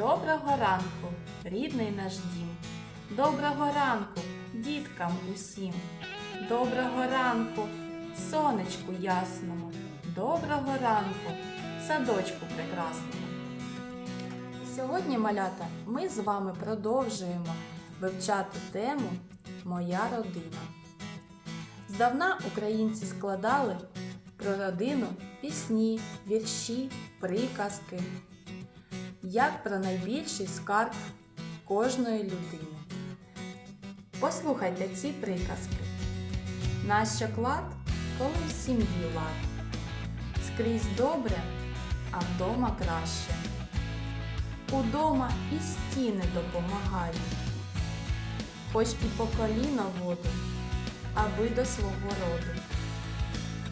Доброго ранку, рідний наш дім. Доброго ранку, діткам усім. Доброго ранку, сонечку ясному. Доброго ранку, садочку прекрасному. Сьогодні, малята, ми з вами продовжуємо вивчати тему Моя родина. Здавна українці складали про родину пісні, вірші, приказки, як про найбільший скарб кожної людини. Послухайте ці приказки. Нащо клад, коли в сім'ї лад. Скрізь добре, а вдома краще. Удома і стіни допомагають, хоч і по коліна воду, аби до свого роду.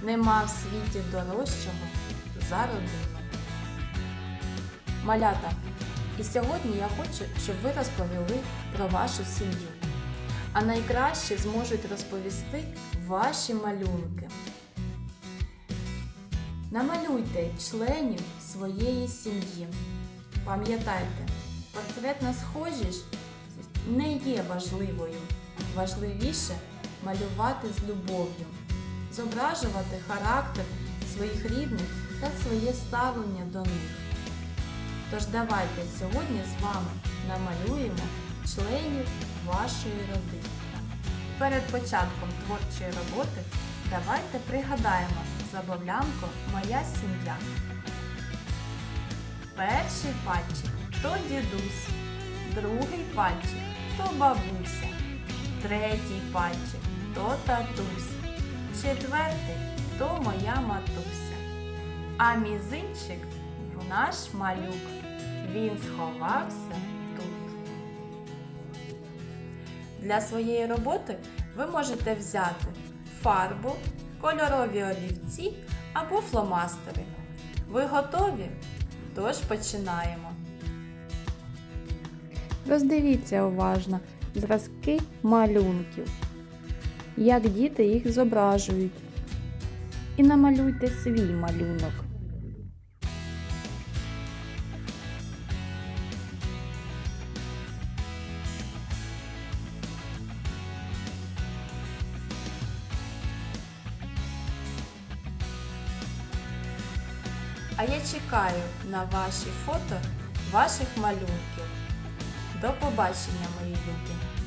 Нема в світі дорожчого за родину. Малята, і сьогодні я хочу, щоб ви розповіли про вашу сім'ю. А найкраще зможуть розповісти ваші малюнки. Намалюйте членів своєї сім'ї. Пам'ятайте, портретна схожість не є важливою. Важливіше малювати з любов'ю, зображувати характер своїх рідних та своє ставлення до них. Тож давайте сьогодні з вами намалюємо членів вашої родини. Перед початком творчої роботи давайте пригадаємо забавлянку Моя сім'я. Перший пальчик то дідусь, другий пальчик то бабуся, третій пальчик то татусь, четвертий то моя матуся. А мізинчик наш малюк. Він сховався тут. Для своєї роботи ви можете взяти фарбу, кольорові олівці або фломастери. Ви готові? Тож починаємо. Роздивіться уважно зразки малюнків, як діти їх зображують. І намалюйте свій малюнок. А я чекаю на ваші фото ваших малюнків. До побачення, мої любі!